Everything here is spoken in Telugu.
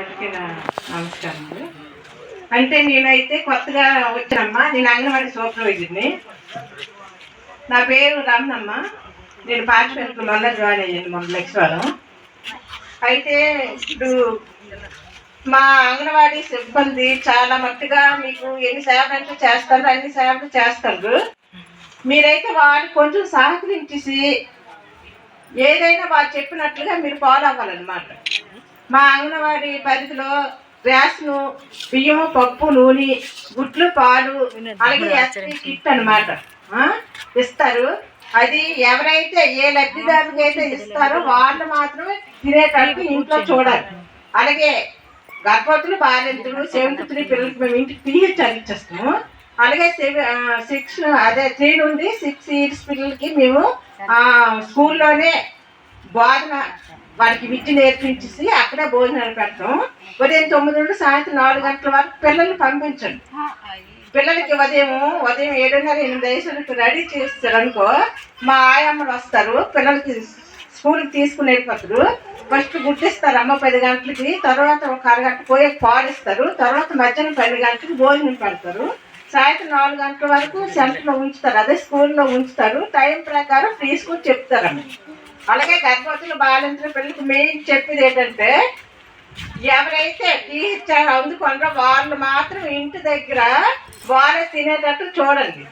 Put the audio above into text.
అందరికీ నమస్కారములు అంటే నేనైతే కొత్తగా వచ్చానమ్మా. నేను అంగన్వాడీ సూపర్వైజర్ని. నా పేరు రమణమ్మ. నేను పాఠశాలకు మొన్న జాయిన్ అయ్యాను మొన్న లక్ష్మీవారం అయితే ఇప్పుడు మా అంగన్వాడీ సిబ్బంది చాలా మట్టుగా మీకు ఎన్ని సేవలు చేస్తారు అన్ని సేవలు చేస్తారు. మీరైతే వాళ్ళు కొంచెం సహకరించేసి ఏదైనా వారు చెప్పినట్లుగా మీరు ఫాలో అవ్వాలన్నమాట. మా అంగన్వాడీ పరిధిలో రేషను బియ్యం పప్పు నూనె గుడ్లు పాలు అలాగే కిట్ అనమాట ఇస్తారు. అది ఎవరైతే ఏ లబ్ధిదారులకు అయితే ఇస్తారో వాళ్ళు మాత్రమే తినేటట్టు ఇంట్లో చూడాలి. అలాగే గర్భవతులు బాలింతలు సెవెంత్ త్రీ పిల్లలకి మేము ఇంటికి పిహెచ్ అందించేస్తాము అలాగే సిక్స్ అదే త్రీ నుండి సిక్స్ ఇయర్స్ పిల్లలకి మేము స్కూల్లోనే బోధన వారికి విద్య నేర్పించేసి అక్కడే భోజనాలు పెడతాం. ఉదయం తొమ్మిది నుండి సాయంత్రం నాలుగు గంటల వరకు పిల్లల్ని పంపించండి. పిల్లలకి ఉదయం ఉదయం ఏడున్నర ఎనిమిది వయసులకు రెడీ చేస్తారు అనుకో మా ఆయమ్మలు వస్తారు. పిల్లలకి స్కూల్కి తీసుకుని వెళ్ళిపోతారు. ఫస్ట్ గుడ్డిస్తారు అమ్మ పది గంటలకి తర్వాత ఒక అరగంట పోయి పాలిస్తారు తర్వాత మధ్యాహ్నం పది గంటలకి భోజనం పెడతారు. సాయంత్రం నాలుగు గంటల వరకు సెంటర్లో ఉంచుతారు. అదే స్కూల్లో ఉంచుతారు. టైం ప్రకారం ఫ్రీ స్కూల్ చెప్తారమ్మ. అలాగే గర్భవతులు బాలింతల పిల్లలకు మెయిన్ చెప్పేది ఏంటంటే ఎవరైతే టీచర్ అందుకున్నారో వాళ్ళు మాత్రం ఇంటి దగ్గర వాళ్ళే తినేటట్టు చూడండి.